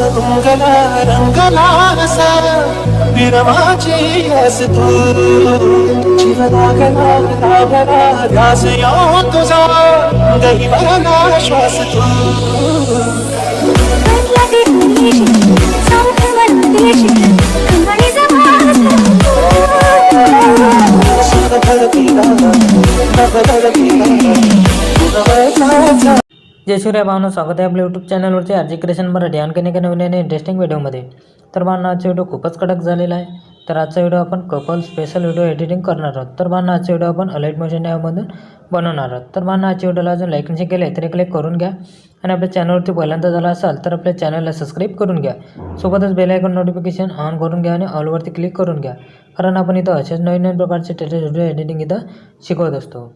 Rangala, Rangala, Rangala, Rangala, Rangala, Rangala, Rangala, Rangala, Rangala, Rangala, Rangala, Rangala, Rangala, जय सूर्य भावना स्वागत आहे आपल्या YouTube चॅनलवरती आरजी क्रिएशन मराठी. आणखीन एका नवीन आणि इंटरेस्टिंग व्हिडिओमध्ये तर भावना आजचा व्हिडिओ खूपच कडक झालेला आहे. तर आजचा व्हिडिओ आपण कपल स्पेशल व्हिडिओ एडिटिंग करणार आहोत. तर भावना आजचा व्हिडिओ आपण अलाइट मोशन ॲपमधून बनवणार आहोत. तर भावना आजच्या व्हिडिओला अजून लाईक नसेल केले तरी क्लिक करून घ्या. आणि आपल्या चॅनलवरती पहिल्यांदा झाला असाल तर आपल्या चॅनलला सबस्क्राईब करून घ्या. सोबतच बेल नोटिफिकेशन ऑन करून घ्या आणि ऑलवरती क्लिक करून घ्या. कारण आपण इथं असेच नवीन नवीन प्रकारचे टेटेस्ट व्हिडिओ एडिटिंग इथं शिकवत असतो.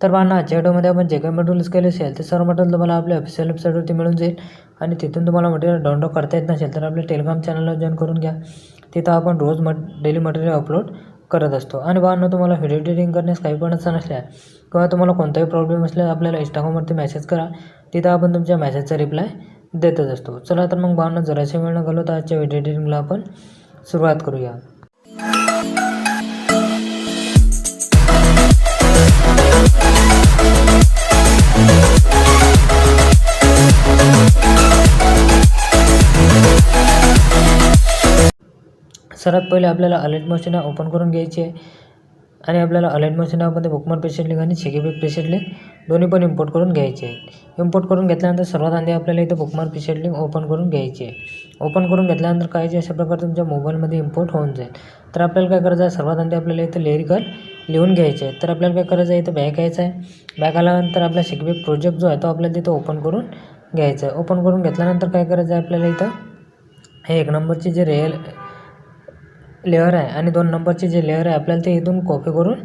तर बांधा आजच्या व्हिडिओमध्ये आपण जे काही मटेरियल्स केले असेल ते सर्व मटेरियल तुम्हाला आपल्या ऑफिशियल वेबसाईटवरती मिळून जाईल. आणि तिथून तुम्हाला मटेरियल डाउनलोड करता येत नसेल तर आपल्या टेलिग्राम चॅनलला जॉईन करून घ्या. तिथं आपण रोज मट डेली मटेरियल अपलोड करत असतो. आणि भावांनो तुम्हाला व्हिडिओ एडिटिंग करण्यास काही पण असं नसल्या किंवा तुम्हाला कोणताही प्रॉब्लेम असल्यास आपल्याला इंस्टाग्रामवरती मेसेज करा. तिथं आपण तुमच्या मेसेजचा रिप्लाय देतच असतो. चला तर मग भावना जराशी वेळ न घालवता आजच्या व्हिडिओ एडिटिंगला आपण सुरुवात करूया. सर्वात पहिले आपल्याला अलर्ट मशीन ओपन करून घ्यायची आहे. आणि आपल्याला अलर्ट मशीन ॲपमध्ये बुकमार पेशंट लिंक आणि शिकेबेक पेशंट लिंक दोन्ही पण इम्पोर्ट करून घ्यायचे आहे इम्पोर्ट करून घेतल्यानंतर सर्वात आधी आपल्याला इथं बुकमार पेशंट लिंक ओपन करून घ्यायची आहे ओपन करून घेतल्यानंतर काय जे अशा प्रकारे तुमच्या मोबाईलमध्ये इम्पोर्ट होऊन जाईल. तर आपल्याला काय करायचं आहे? सर्वात आधी आपल्याला इथं लेरिकल लिहून घ्यायचे आहे तर आपल्याला काय करायचं आहे? इथं बॅक यायचं आहे. बॅक आल्यानंतर आपला शिकबेक प्रोजेक्ट जो आहे तो आपल्याला तिथं ओपन करून घ्यायचा आहे. ओपन करून घेतल्यानंतर काय करायचं आहे? आपल्याला इथं हे एक नंबरची जे रिअल लेअर आहे आणि दोन नंबरचे जे लेअर आहे आपल्याला ते इथून कॉपी करून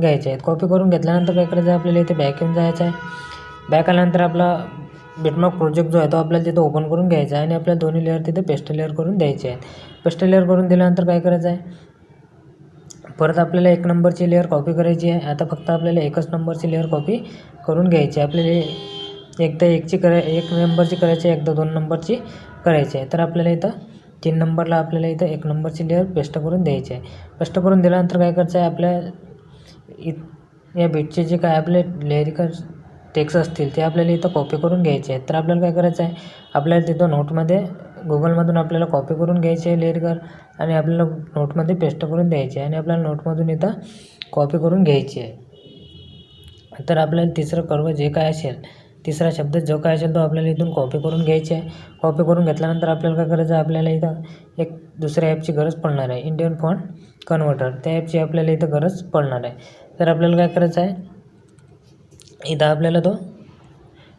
घ्यायचे आहेत. कॉपी करून घेतल्यानंतर काय करायचं आहे? आपल्याला इथे बॅक येऊन जायचं आहे. बॅक आल्यानंतर आपला बिटमार्क प्रोजेक्ट जो आहे तो आपल्याला तिथं ओपन करून घ्यायचा आहे आणि आपल्याला दोन्ही लेअर तिथे पेस्ट लेअर करून द्यायचे आहेत. पेस्ट लेअर करून दिल्यानंतर काय करायचं आहे? परत आपल्याला एक नंबरची लेअर कॉपी करायची आहे. आता फक्त आपल्याला एकच नंबरची लेअर कॉपी करून घ्यायची आहे. आपल्याला एकदा एकची करा एक नंबरची करायची आहे एकदा दोन नंबरची करायची आहे. तर आपल्याला इथं तीन नंबरला आपल्याला इथं एक नंबरची लेअर पेस्ट करून द्यायची आहे. पेस्ट करून दिल्यानंतर काय करायचं आहे? आपल्या इत या बीटचे जे काय आपले लेअरिकल टेक्स असतील ते आपल्याला इथं कॉपी करून घ्यायचे आहेत. तर आपल्याला काय करायचं आहे? आपल्याला तिथं नोटमध्ये गुगलमधून आपल्याला कॉपी करून घ्यायचे आहे लेअरिकल आणि आपल्याला नोटमध्ये पेस्ट करून द्यायचे आहे आणि आपल्याला नोटमधून इथं कॉपी करून घ्यायची आहे. तर आपल्याला तिसरं कर्व जे काय असेल तिसरा शब्द जो काय असेल तो आपल्याला इथून कॉपी करून घ्यायची आहे. कॉपी करून घेतल्यानंतर आपल्याला काय करायचं? आहे आपल्याला इथं एक दुसऱ्या ॲपची गरज पडणार आहे. इंडियन फॉन्ट कन्व्हर्टर त्या ॲपची आपल्याला इथं गरज पडणार आहे. तर आपल्याला काय करायचं आहे? इथं आपल्याला तो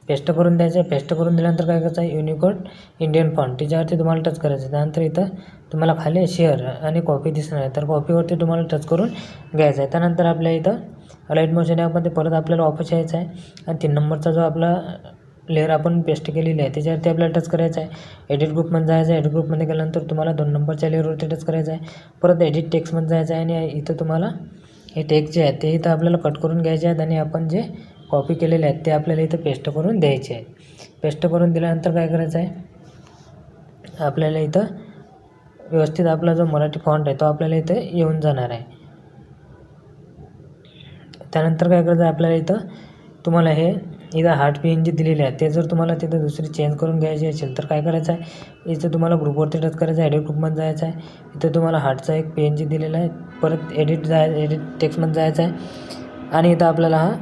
पेस्ट करून द्यायचा आहे. पेस्ट करून दिल्यानंतर काय करायचं आहे? युनिकोड इंडियन फॉन्ट त्याच्यावरती तुम्हाला टच करायचं आहे. त्यानंतर इथं तुम्हाला खाली शेअर आणि कॉपी दिसणार आहे. तर कॉपीवरती तुम्हाला टच करून घ्यायचं आहे. त्यानंतर आपल्या इथं लाइट मोशन ॲपमध्ये परत आपल्याला वापस यायचं आहे. आणि तीन नंबरचा जो आपला लेअर आपण पेस्ट केलेली आहे त्याच्यावरती आपल्याला टच करायचं आहे. एडिट ग्रुपमध्ये जायचं आहे. एडिट ग्रुपमध्ये गेल्यानंतर तुम्हाला दोन नंबरच्या लेअरवरती टच करायचं आहे. परत एडिट टेक्स्टमध्ये जायचं आहे आणि इथं तुम्हाला हे टेक्स्ट जे आहेत ते इथं आपल्याला कट करून घ्यायचे आहेत आणि आपण जे कॉपी केलेले आहेत ते आपल्याला इथं पेस्ट करून द्यायचे आहेत. पेस्ट करून दिल्यानंतर काय करायचं आहे? आपल्याला इथं व्यवस्थित आपला जो मराठी फॉन्ट आहे तो आपल्याला इथं येऊन जाणार आहे. त्यानंतर काय करायचं आहे आपल्याला इथं तुम्हाला हे इथं हार्ट पी एन जी दिलेले आहे ते जर तुम्हाला तिथं दुसरी चेंज करून घ्यायची असेल तर काय करायचं आहे? इथं तुम्हाला ग्रुपवरती टच करायचं आहे एडिट ग्रुपमध्ये जायचं आहे. इथं तुम्हाला हार्टचा एक पी एन जी दिलेला आहे. परत एडिट जाय एडिट टेक्स्टमध्ये जायचं आहे. आणि इथं आपल्याला हा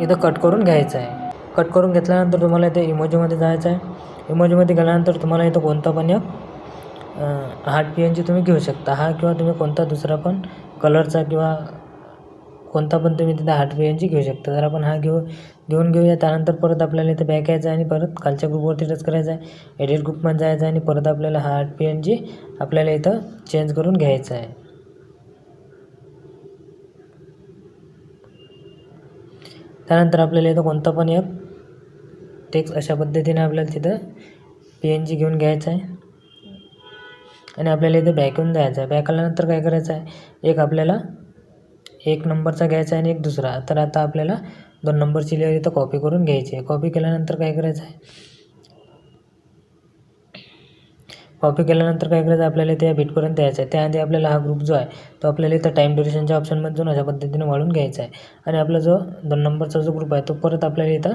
इथं कट करून घ्यायचं आहे. कट करून घेतल्यानंतर तुम्हाला इथे इमोजीमध्ये जायचं आहे. इमोजीमध्ये गेल्यानंतर तुम्हाला इथं कोणता पण एक हार्ट पी एन जी तुम्ही घेऊ शकता. हा किंवा तुम्ही कोणता दुसरा पण कलरचा किंवा कोणता पण तुम्ही तिथे हार्ट पी एन जी घेऊ शकता. तर आपण हा घेऊ घेऊन घेऊया त्यानंतर परत आपल्याला इथं बॅक यायचं आहे आणि परत खालच्या ग्रुपवरती टच करायचं आहे. एडिट ग्रुपमध्ये जायचं आहे आणि परत आपल्याला हा हार्ट पी एन जी आपल्याला इथं चेंज करून घ्यायचं आहे. त्यानंतर आपल्याला इथं कोणता पण एक टेक्स्ट अशा पद्धतीने आपल्याला तिथं पी एन जी घेऊन घ्यायचं आहे. आणि आपल्याला इथं बॅक येऊन जायचं आहे. बॅक आल्यानंतर काय करायचं आहे? एक आपल्याला एक नंबरचा घ्यायचा आहे आणि एक दुसरा. तर आता आपल्याला दोन नंबरची लेअर इथं कॉपी करून घ्यायची आहे. कॉपी केल्यानंतर काय करायचं आहे? कॉपी केल्यानंतर काय करायचं आपल्याला त्या बीटपर्यंत यायचं आहे. त्याआधी आपल्याला हा ग्रुप जो आहे तो आपल्याला इथं टाईम ड्युरेशनच्या ऑप्शनमध्ये जाऊन अशा पद्धतीने वाढून घ्यायचा आहे. आणि आपला जो दोन नंबरचा जो ग्रुप आहे तो परत आपल्याला इथं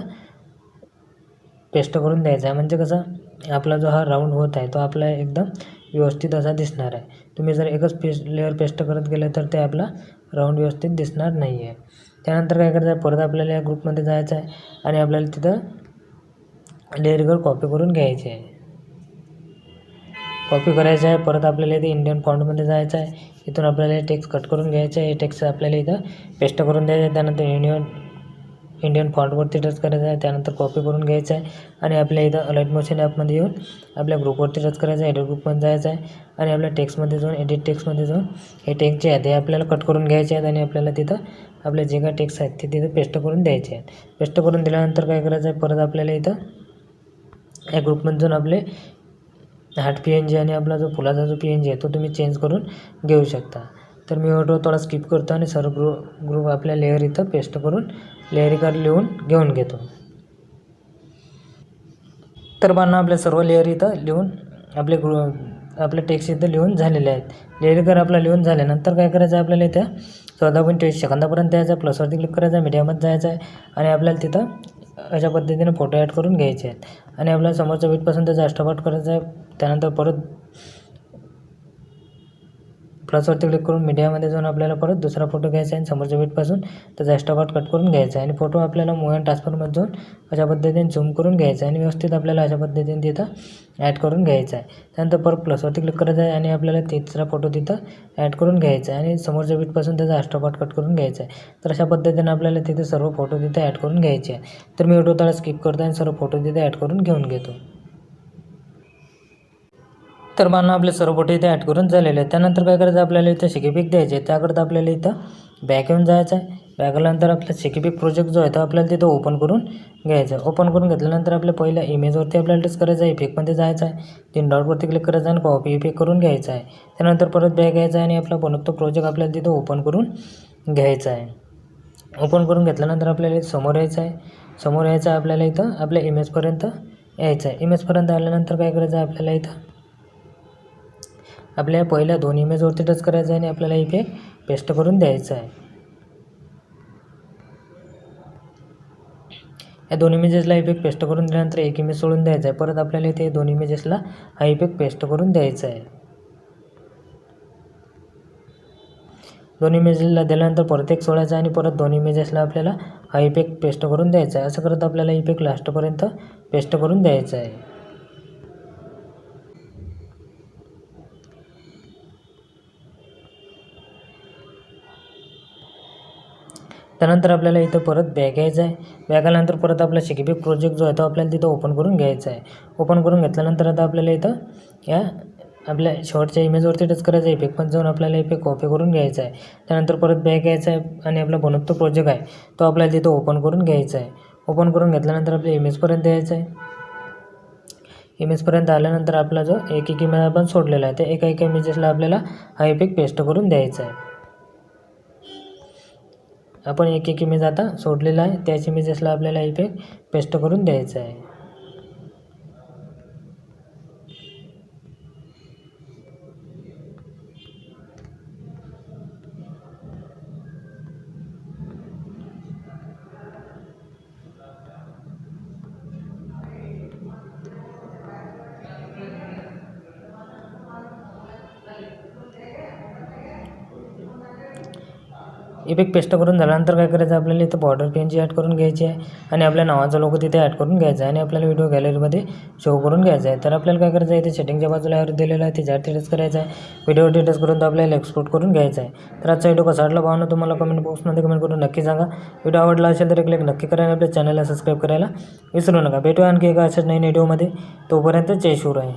पेस्ट करून द्यायचा आहे. म्हणजे कसं? आपला जो हा राऊंड होत आहे तो आपला एकदम व्यवस्थित असा दिसणार आहे. तुम्ही जर एकच पेस्ट लेअर पेस्ट करत गेले तर ते आपला राऊंड व्यवस्थित दिसणार नाही आहे त्यानंतर काय करायचं आहे? परत आपल्याला या ग्रुपमध्ये जायचं आहे आणि आपल्याला तिथं लेअरवर कॉपी करून घ्यायची आहे. कॉपी करायचं आहे परत आपल्याला इथे इंडियन फॉन्टमध्ये जायचं आहे. इथून आपल्याला टेक्स्ट कट करून घ्यायचं आहे. हे टेक्स्ट आपल्याला इथं पेस्ट करून द्यायचं आहे. त्यानंतर इंडियन इंडियन फॉन्टवरती टच करायचं आहे. त्यानंतर कॉपी करून घ्यायचं आहे. आणि आपल्या इथं अलर्ट मोशन ॲपमध्ये येऊन आपल्या ग्रुपवरती टच करायचं आहे. एडिट ग्रुपमध्ये जायचं आहे. आणि आपल्या टेक्स्टमध्ये जाऊन एडिट टेक्स्टमध्ये जाऊन हे टेक्स्ट जे आहेत ते आपल्याला कट करून घ्यायचे आहेत. आणि आपल्याला तिथं आपले जे काय टेक्स्ट आहेत ते तिथं पेस्ट करून द्यायचे आहेत. पेस्ट करून दिल्यानंतर काय करायचं आहे? परत आपल्याला इथं या ग्रुपमध्ये जाऊन आपले हार्ट पी एन जी आणि आपला जो फुलाचा जो पी एन जी आहे तो तुम्ही चेंज करून घेऊ शकता. तर मी ऑटो थोडा स्किप करतो आणि सर्व ग्रु ग्रुप आपल्या लेअर इथं पेस्ट करून लेअरीकर लिहून घेऊन घेतो. तर बांधणं आपल्या सर्व लेअर इथं लिहून आपले ग्रु आपले टेक्स्ट इथं लिहून झालेले आहेत. लेअरीकर आपला लिहून झाल्यानंतर काय करायचं आहे आपल्याला इथं? चौदा पॉईंट तेवीस सेकंदापर्यंत यायचं आहे प्लसवरती क्लिक करायचं आहे मीडियामध्ये जायचं आहे आणि आपल्याला तिथं अशा पद्धतीने फोटो ॲड करून घ्यायचे आहेत. आणि आपल्याला समोरच्या वेटपासून त्याचा अष्टपाठ करायचा आहे त्यानंतर परत प्लसवरती क्लिक करून मीडियामध्ये जाऊन आपल्याला परत दुसरा फोटो घ्यायचा आहे आणि समोरच्या बीटपासून त्याचा एक्स्ट्रा कट करून घ्यायचा आहे. आणि फोटो आपल्याला मूव ट्रान्सफरमध्ये जाऊन अशा पद्धतीने झूम करून घ्यायचा आहे आणि व्यवस्थित आपल्याला अशा पद्धतीने तिथं ॲड करून घ्यायचा आहे. त्यानंतर परत प्लसवरती क्लिक करायचं आहे आणि आपल्याला तिसरा फोटो तिथं ॲड करून घ्यायचा आहे आणि समोरच्या बीटपासून त्याचा एक्स्ट्रा कट करून घ्यायचा आहे. तर अशा पद्धतीने आपल्याला तिथे सर्व फोटो तिथे ॲड करून घ्यायचे आहे. तर मी व्हिडिओ त्याला स्किप करतो आणि सर्व फोटो तिथे ॲड करून घेऊन घेतो. तर बांधणं आपले सर्व इथे ॲड करून झालेले आहे त्यानंतर काय करायचं? आपल्याला इथं शिकेपिक द्यायचे आहे. त्याकरता आपल्याला इथं बॅक येऊन जायचं आहे. बॅक आल्यानंतर आपला शिकेपिक प्रोजेक्ट जो आहे तो आपल्याला तिथं ओपन करून घ्यायचा आहे. ओपन करून घेतल्यानंतर आपल्या पहिल्या इमेजवरती आपल्याला टच करायचं आहे. इफेक्टमध्ये जायचं आहे. तीन डॉटवरती क्लिक करायचं आहे आणि कॉपी इफेक्ट करून घ्यायचा आहे. त्यानंतर परत बॅक घ्यायचा आहे आणि आपला बनवतो प्रोजेक्ट आपल्याला तिथं ओपन करून घ्यायचा आहे. ओपन करून घेतल्यानंतर आपल्याला समोर यायचं आहे. समोर यायचं आहे आपल्याला इथं आपल्या इमेजपर्यंत यायचं आहे. इमेजपर्यंत आल्यानंतर काय करायचं आहे? आपल्याला इथं आपल्या पहिल्या दोन इमेजवरती टच करायचं आहे आणि आपल्याला इफेक्ट पेस्ट करून द्यायचं आहे. या दोन इमेजेसला इफेक्ट पेस्ट करून दिल्यानंतर एक इमेज सोडून द्यायचा आहे. परत आपल्याला इथे दोन इमेजेसला हा इफेक्ट पेस्ट करून द्यायचा आहे. दोन इमेजेसला दिल्यानंतर परत एक सोडायचा आणि परत दोन इमेजेसला आपल्याला हा इफेक्ट पेस्ट करून द्यायचा आहे. असं करत आपल्याला इफेक्ट लास्टपर्यंत पेस्ट करून द्यायचा आहे. त्यानंतर आपल्याला इथं परत बॅग घ्यायचा आहे. बॅग आल्यानंतर परत आपला शिकेपिक प्रोजेक्ट जो आहे तो आपल्याला तिथं ओपन करून घ्यायचा आहे. ओपन करून घेतल्यानंतर आता आपल्याला इथं या आपल्या शेवटच्या इमेजवरती टच करायचं आहे. इफेक्ट पण जाऊन आपल्याला इफेक्ट कॉपी करून घ्यायचा आहे. त्यानंतर परत बॅग घ्यायचा आहे आणि आपला बनवतो प्रोजेक्ट आहे. तो आपल्याला तिथं ओपन करून घ्यायचा आहे. ओपन करून घेतल्यानंतर आपल्या इमेजपर्यंत यायचं आहे. इमेजपर्यंत आल्यानंतर आपला जो एक एक इमेज आपण सोडलेला आहे. त्या एका एका इमेजेसला आपल्याला हा इफेक्ट पेस्ट करून द्यायचा आहे. आपण एक एक इमेज आता सोडलेला आहे त्याच इमेजेसला आपल्याला इफेक्ट पेस्ट करून द्यायचा आहे. इफेक्ट पेस्ट करून झाल्यानंतर काय करायचं आपल्याला इथं बॉर्डर पेनची ॲड करून घ्यायची आहे आणि आपल्या नावाचा लोक तिथे ॲड करून घ्यायचा आहे आणि आपल्याला व्हिडिओ गॅलरीमध्ये शो करून घ्यायचा आहे. तर आपल्याला काय करायचं आहे इथे सेटिंगच्या बाजूला ॲड दिलेलं आहे त्याच्यावर टच करायचं आहे. व्हिडिओ डिटेल्स करून तो आपल्याला एक्सपोर्ट करून घ्यायचा आहे. तर आजचा व्हिडिओ कसा वाटला भावना तुम्हाला कमेंट बॉक्समध्ये कमेंट करून नक्की सांगा. व्हिडिओ आवडला असेल तर एक लाईक नक्की करा आणि आपल्या चॅनलला सबस्क्राईब करायला विसरू नका. भेटूया आणखी एका अशाच नवीन व्हिडिओमध्ये तोपर्यंत जय शिवराय.